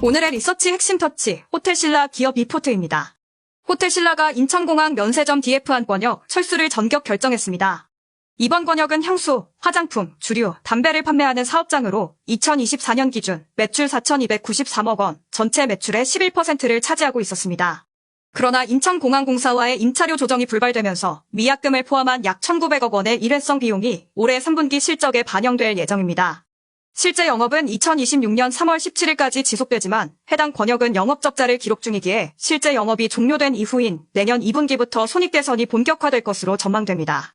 오늘의 리서치 핵심 터치, 호텔신라 기업 리포트입니다. 호텔신라가 인천공항 면세점 DF 한 권역 철수를 전격 결정했습니다. 이번 권역은 향수, 화장품, 주류, 담배를 판매하는 사업장으로 2024년 기준 매출 4,293억 원, 전체 매출의 11%를 차지하고 있었습니다. 그러나 인천공항공사와의 임차료 조정이 불발되면서 미약금을 포함한 약 1,900억 원의 일회성 비용이 올해 3분기 실적에 반영될 예정입니다. 실제 영업은 2026년 3월 17일까지 지속되지만 해당 권역은 영업 적자를 기록 중이기에 실제 영업이 종료된 이후인 내년 2분기부터 손익 개선이 본격화될 것으로 전망됩니다.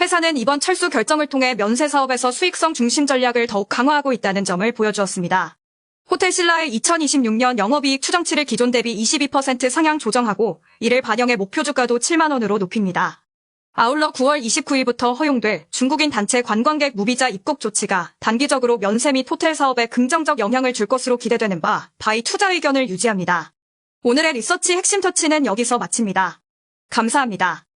회사는 이번 철수 결정을 통해 면세 사업에서 수익성 중심 전략을 더욱 강화하고 있다는 점을 보여주었습니다. 호텔 신라의 2026년 영업이익 추정치를 기존 대비 22% 상향 조정하고 이를 반영해 목표 주가도 7만 원으로 높입니다. 아울러 9월 29일부터 허용될 중국인 단체 관광객 무비자 입국 조치가 단기적으로 면세 및 호텔 사업에 긍정적 영향을 줄 것으로 기대되는 바 바이 투자 의견을 유지합니다. 오늘의 리서치 핵심 터치는 여기서 마칩니다. 감사합니다.